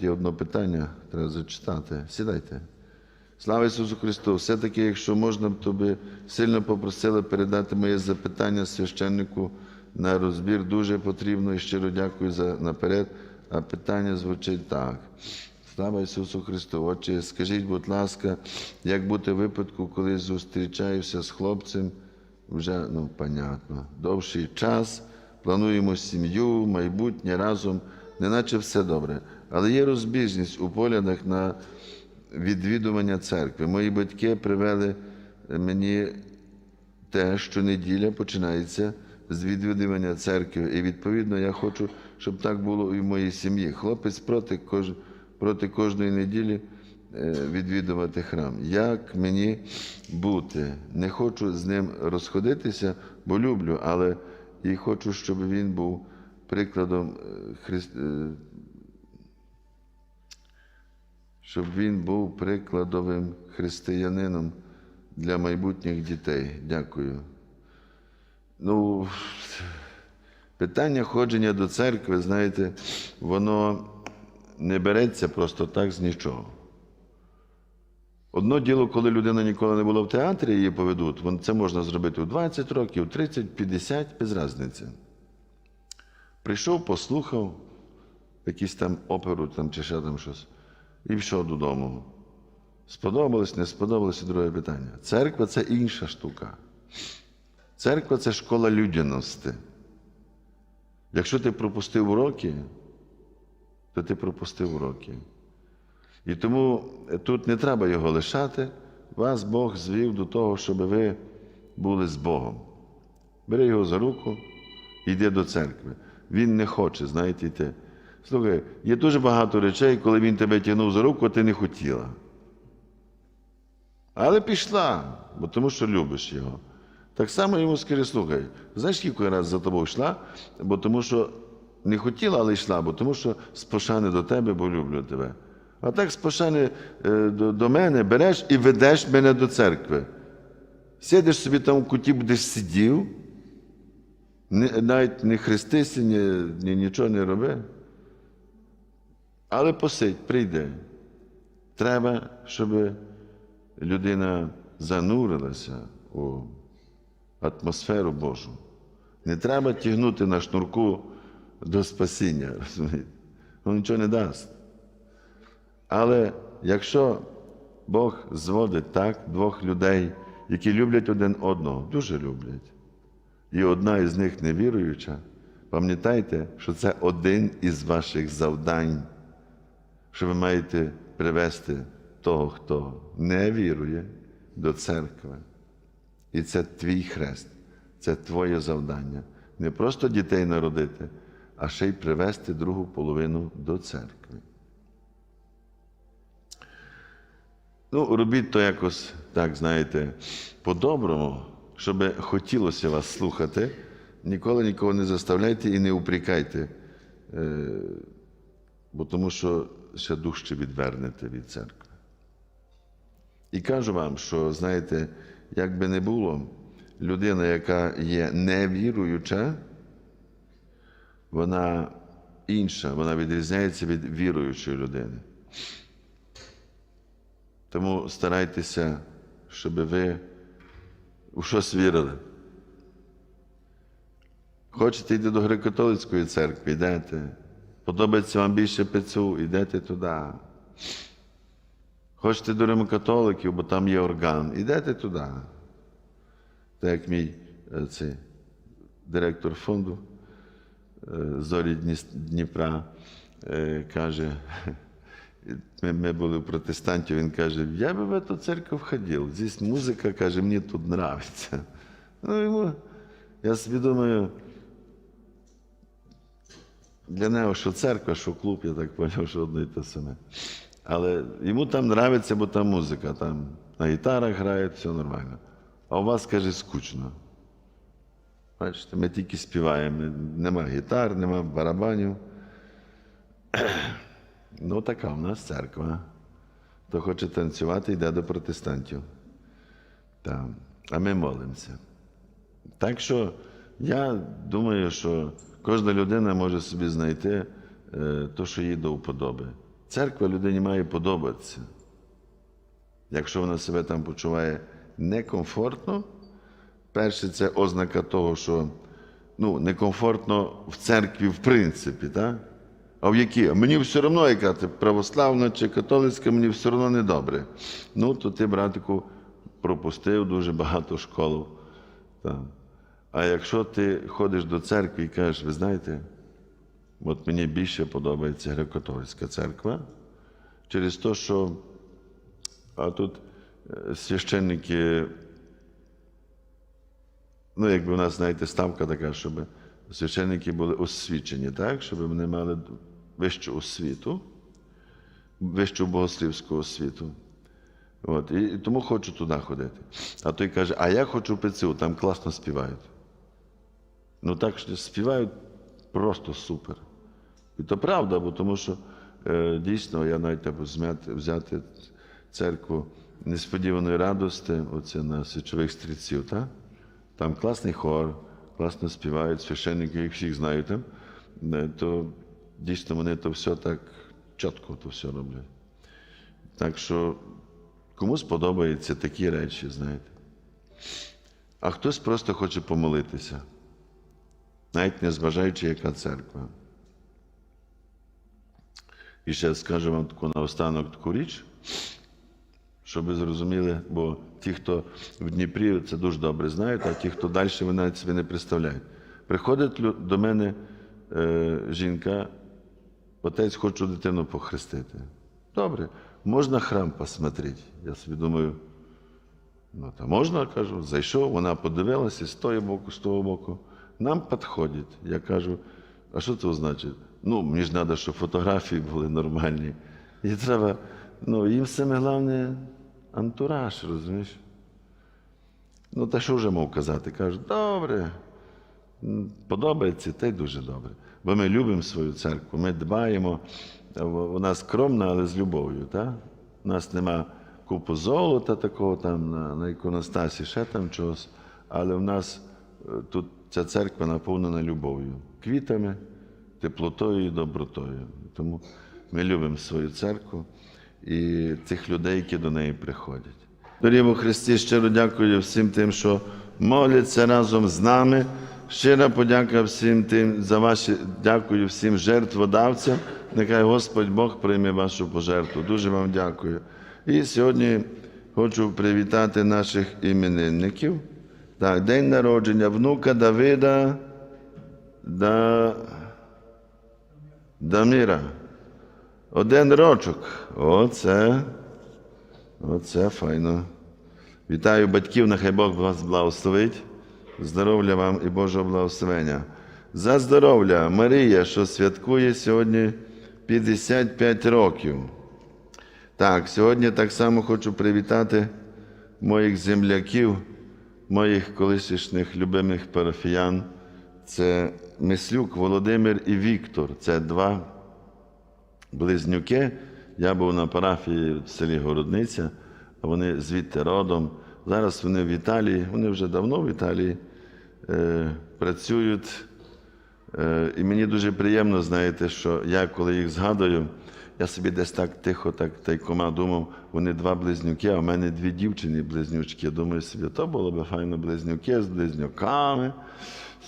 Є одне питання, треба зачитати. Сідайте. Слава Ісусу Христу! Все-таки, якщо можна, то би сильно попросили передати моє запитання священнику на розбір. Дуже потрібно і щиро дякую за наперед. А питання звучить так. Слава Ісусу Христу! Отче, скажіть, будь ласка, як бути в випадку, коли зустрічаюся з хлопцем, вже, ну, понятно, довший час, плануємо сім'ю, майбутнє разом, неначе все добре. Але є розбіжність у поглядах на відвідування церкви. Мої батьки привели мені те, що неділя починається з відвідування церкви. І відповідно я хочу, щоб так було і в моїй сім'ї. Хлопець проти, кож... проти кожної неділі е, відвідувати храм. Як мені бути? Не хочу з ним розходитися, бо люблю, але і хочу, щоб він був прикладом е, е, щоб він був прикладовим християнином для майбутніх дітей. Дякую. Ну, питання ходження до церкви, знаєте, воно не береться просто так з нічого. Одно діло, коли людина ніколи не була в театрі, її поведуть, це можна зробити у 20 років, 30, 50, без різниці. Прийшов, послухав якісь там оперу там, чи ще там щось, і пішов додому. Сподобалось, не сподобалось, і друге питання. Церква це інша штука. Церква це школа людяності. Якщо ти пропустив уроки, то ти пропустив уроки. І тому тут не треба його лишати. Вас Бог звів до того, щоб ви були з Богом. Бери його за руку йди до церкви. Він не хоче, знаєте, йти. Слухай, є дуже багато речей, коли він тебе тягнув за руку, а ти не хотіла. Але пішла, бо тому що любиш його. Так само йому скажи, слухай, знаєш, скільки раз за тобою йшла, бо тому що не хотіла, але йшла, бо тому що з пошани до тебе, бо люблю тебе. А так з пошани е, до, до мене береш і ведеш мене до церкви. Сидиш собі там в куті, будеш сидів, навіть не хрестися, ні, ні, нічого не роби. Але посидь, прийди. Треба, щоб людина занурилася у атмосферу Божу. Не треба тягнути на шнурку до спасіння, розумієте? Воно нічого не дасть. Але якщо Бог зводить так двох людей, які люблять один одного, дуже люблять, і одна із них невіруюча, пам'ятайте, що це один із ваших завдань, що ви маєте привести того, хто не вірує, до церкви. І це твій хрест, це твоє завдання. Не просто дітей народити, а ще й привести другу половину до церкви. Ну, робіть то якось, так, знаєте, по-доброму, щоб хотілося вас слухати. Ніколи нікого не заставляйте і не упрікайте, е, бо тому що ще дужче відвернете від церкви. І кажу вам, що, знаєте, як би не було, людина, яка є невіруюча, вона інша, вона відрізняється від віруючої людини. Тому старайтеся, щоб ви у щось вірили. Хочете йти до греко-католицької церкви, йдете. Подобається вам більше ПЦУ, йдете туди. Хочете до римокатоликів, бо там є орган, йдете туди. Так як мій е, цей, директор фонду е, Зорі Дніпра е, каже, ми, ми були в протестантів, він каже, я би в эту церковь ходив. Здесь музика, каже, мені тут нравиться. Ну, йому, я собі думаю, для нього що церква, що клуб, я так поняв, що одне і те саме. Але йому там нравиться, бо там музика, там на гітарах грають, все нормально. А у вас, каже, скучно. Бачите, ми тільки співаємо. Нема гітар, нема барабанів. Ну, така в нас церква. Хто хоче танцювати, йде до протестантів. Там. А ми молимося. Так що я думаю, що кожна людина може собі знайти е, то, що їй до вподоби. Церква людині має подобатися. Якщо вона себе там почуває некомфортно, перше, це ознака того, що ну, некомфортно в церкві в принципі, так? А в якій? А Мені все одно, яка ти православна чи католицька, мені все одно не добре. Ну, то ти, братику, пропустив дуже багато школ. Там. А якщо ти ходиш до церкви і кажеш, ви знаєте, от мені більше подобається греко-католицька церква, через те, що а тут е, священники, ну, якби у нас, знаєте, ставка така, щоб священники були освічені, так, щоб вони мали вищу освіту, вищу богослівську освіту. От, і, тому хочу туди ходити. А той каже, а я хочу в ПЦУ, там класно співають. Ну так що співають просто супер. І то правда, бо тому що е, дійсно я навіть треба взяти, церкву несподіваної радости, оце на січових стрільців, так? Там класний хор, класно співають, священники, їх всіх знаю там, Е, то дійсно вони то все так чітко то все роблять. Так що комусь подобаються такі речі, знаєте. А хтось просто хоче помолитися, навіть не зважаючи, яка церква. І ще скажу вам таку наостанок таку річ, щоб ви зрозуміли, бо ті, хто в Дніпрі, це дуже добре знають, а ті, хто далі, ви навіть собі не представляють. Приходить до мене е, жінка, отець, хочу дитину похрестити. Добре, можна храм посмотрети? Я собі думаю, ну, та можна, кажу, зайшов, вона подивилася з того боку, з того боку. Нам підходить. Я кажу, а що це значить? Ну, мені ж треба, щоб фотографії були нормальні. І треба, ну, їм саме головне антураж, розумієш? Ну, та що вже мов казати? Кажу, добре, подобається, та й дуже добре. Бо ми любимо свою церкву, ми дбаємо. Вона скромна, але з любов'ю. Так? У нас нема купу золота такого там на, на іконостасі, ще там чогось. Але в нас е, тут ця церква наповнена любов'ю, квітами, теплотою і добротою. Тому ми любимо свою церкву і тих людей, які до неї приходять. Дорімо Христі, щиро дякую всім тим, що моляться разом з нами. Щира подяка всім тим за ваші, дякую всім жертводавцям. Нехай Господь Бог прийме вашу пожертву. Дуже вам дякую. І сьогодні хочу привітати наших іменинників. Так, день народження внука Давида да... Даміра. Один рочок. Оце. Оце файно. Вітаю батьків, нехай Бог вас благословить. Здоров'я вам і Божого благословення. За здоров'я Марія, що святкує сьогодні 55 років. Так, сьогодні так само хочу привітати моїх земляків, моїх колишніх любимих парафіян. Це Мислюк Володимир і Віктор. Це два близнюки. Я був на парафії в селі Городниця, а вони звідти родом. Зараз вони в Італії, вони вже давно в Італії працюють. Е, і мені дуже приємно, знаєте, що я, коли їх згадую, я собі десь так тихо, так тайкома думав, вони два близнюки, а в мене дві дівчини близнючки. Я думаю собі, то було б файно близнюки з близнюками.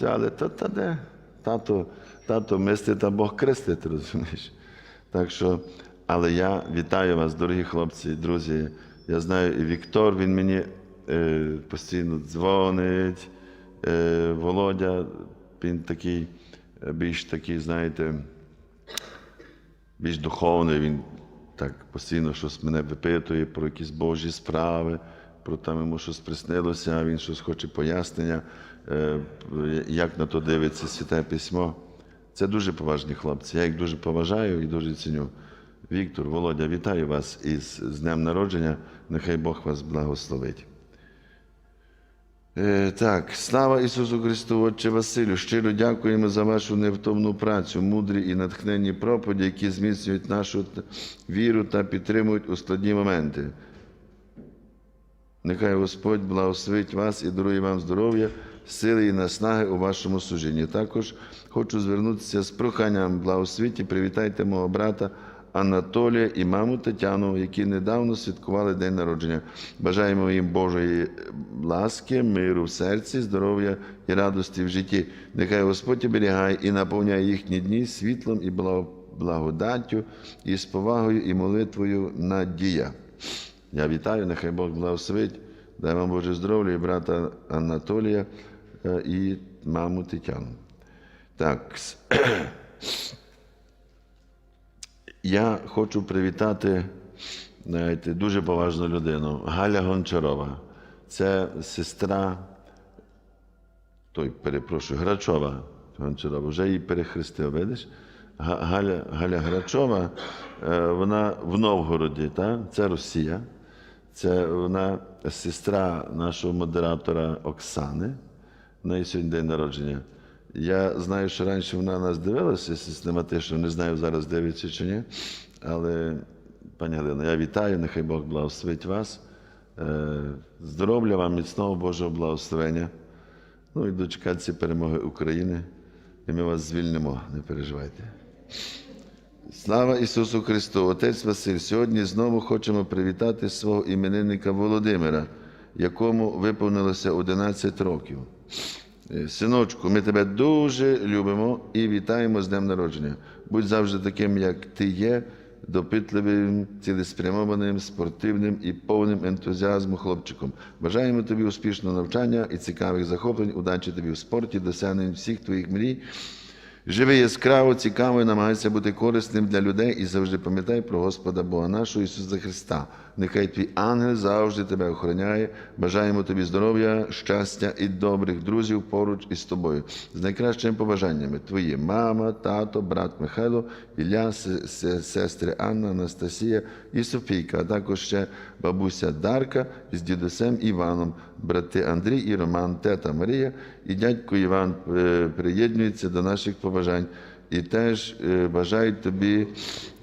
Але то та де? Тато, тато мислить, а Бог крестить, розумієш? Так що, але я вітаю вас, дорогі хлопці друзі. Я знаю, і Віктор, він мені е, постійно дзвонить. Е, Володя, він такий, е, більш такий, знаєте, більш духовний, він так постійно щось мене випитує про якісь Божі справи, про там йому щось приснилося, він щось хоче пояснення, е, як на то дивиться святе письмо. Це дуже поважні хлопці. Я їх дуже поважаю і дуже ціню. Віктор, Володя, вітаю вас із з Днем народження. Нехай Бог вас благословить. Е, Так, слава Ісусу Христу, Отче Василю, щиро дякуємо за вашу невтомну працю, мудрі і натхненні проповіді, які зміцнюють нашу віру та підтримують у складні моменти. Нехай Господь благословить вас і дарує вам здоров'я, сили і наснаги у вашому служінні. Також хочу звернутися з проханням благословіть і привітайте мого брата Анатолія і маму Тетяну, які недавно святкували день народження. Бажаємо їм Божої ласки, миру в серці, здоров'я і радості в житті. Нехай Господь оберігає і наповняє їхні дні світлом і благодаттю, і з повагою і молитвою надія. Я вітаю, нехай Бог благословить. Дай вам Боже здоров'я і брата Анатолія е, і маму Тетяну. Так. Я хочу привітати знаєте, дуже поважну людину. Галя Гончарова. Це сестра, той, перепрошую, Грачова Гончарова, вже її перехрестив, видиш? Галя, Галя Грачова, е, вона в Новгороді, та? це Росія. Це вона сестра нашого модератора Оксани. В неї сьогодні день народження. Я знаю, що раніше вона нас дивилася систематично, не знаю зараз дивиться чи ні. Але, пані Галина, я вітаю, нехай Бог благословить вас. Е, Здоров'я вам, міцного Божого благословення. Ну і дочекатися перемоги України. І ми вас звільнимо, не переживайте. Слава Ісусу Христу! Отець Василь, сьогодні знову хочемо привітати свого іменинника Володимира, якому виповнилося 11 років. Е, Синочку, ми тебе дуже любимо і вітаємо з днем народження. Будь завжди таким, як ти є, допитливим, цілеспрямованим, спортивним і повним ентузіазму хлопчиком. Бажаємо тобі успішного навчання і цікавих захоплень, удачі тобі в спорті, досягнень всіх твоїх мрій. Живи яскраво, цікаво і намагайся бути корисним для людей і завжди пам'ятай про Господа Бога нашого Ісуса Христа. Нехай твій ангел завжди тебе охороняє. Бажаємо тобі здоров'я, щастя і добрих друзів поруч із тобою. З найкращими побажаннями твої мама, тато, брат Михайло, Ілля, се- се- сестри Анна, Анастасія і Софійка, а також ще бабуся Дарка з дідусем Іваном, брати Андрій і Роман, тета Марія і дядько Іван е, приєднуються до наших побажань. І теж е, бажають тобі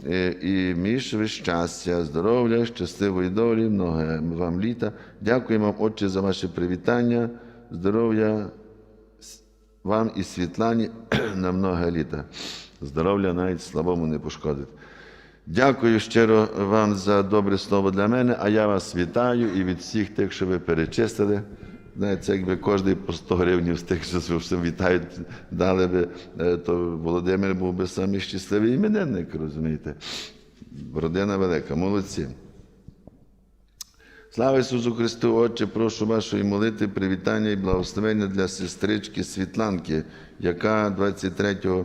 е, і Мішеві щастя, здоров'я, щасливої долі, много вам літа. Дякуємо вам, Отче, за ваше привітання, здоров'я вам і Світлані на много літа. Здоров'я навіть слабому не пошкодить. Дякую щиро вам за добре слово для мене, а я вас вітаю і від всіх тих, що ви перечистили. Це якби кожен по 100 гривень з тих, що все вітають, дали би, то Володимир був би самий щасливий іменинник, розумієте? Родина велика, молодці. Слава Ісусу Христу, Отче, прошу вашої молитви, привітання і благословення для сестрички Світланки, яка 23 е,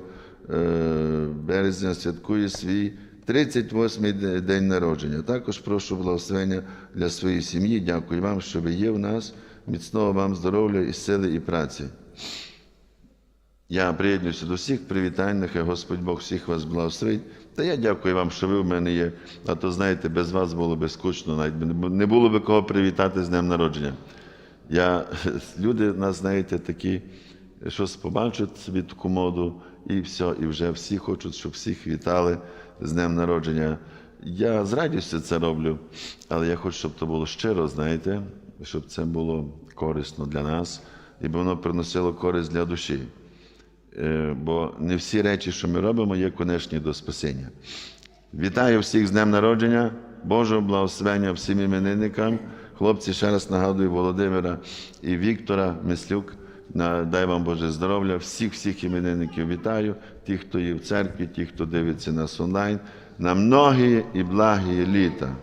березня святкує свій 38-й день народження. Також прошу благословення для своєї сім'ї. Дякую вам, що ви є в нас. Міцного вам здоров'я і сили і праці. Я приєднуюся до всіх привітань, нехай Господь Бог всіх вас благословить. Та я дякую вам, що ви в мене є. А то, знаєте, без вас було би скучно, навіть не було би кого привітати з днем народження. Я, люди нас, знаєте, такі, щось побачать собі таку моду, і все, і вже всі хочуть, щоб всіх вітали з днем народження. Я з радістю це роблю, але я хочу, щоб це було щиро, знаєте, щоб це було корисно для нас, і воно приносило користь для душі. Е, бо не всі речі, що ми робимо, є конечні до спасіння. Вітаю всіх з днем народження, Божого благословення всім іменинникам. Хлопці, ще раз нагадую Володимира і Віктора Мислюк. Дай вам Боже здоров'я. Всіх всіх іменинників вітаю, тих, хто є в церкві, ті, хто дивиться нас онлайн. На многі і благі літа.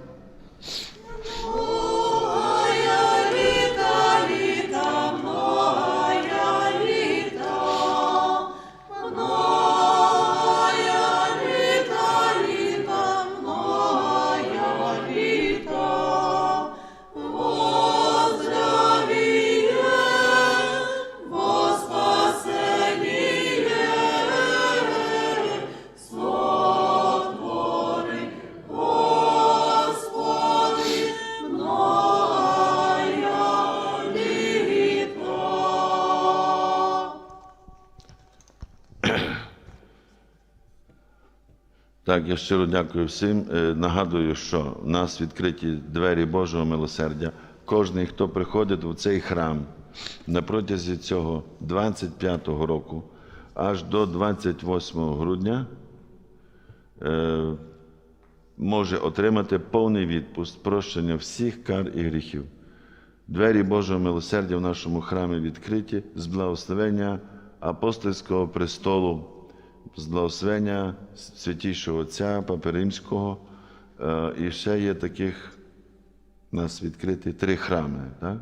Так, я щиро дякую всім. Е, Нагадую, що в нас відкриті двері Божого милосердя. Кожний, хто приходить в цей храм на протязі цього 25-го року аж до 28 грудня, е, може отримати повний відпуск, прощення всіх кар і гріхів. Двері Божого милосердя в нашому храмі відкриті з благословення апостольського престолу, з благословення святішого Отця Папи Римського. Е, І ще є таких у нас відкриті три храми, так?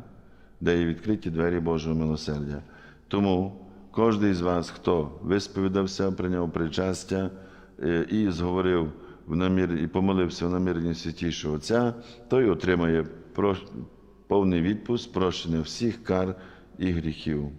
де є відкриті двері Божого милосердя. Тому кожен із вас, хто висповідався, прийняв причастя е, і зговорив в намір і помолився в наміренні святішого Отця, той отримає повний відпуск, прощення всіх кар і гріхів.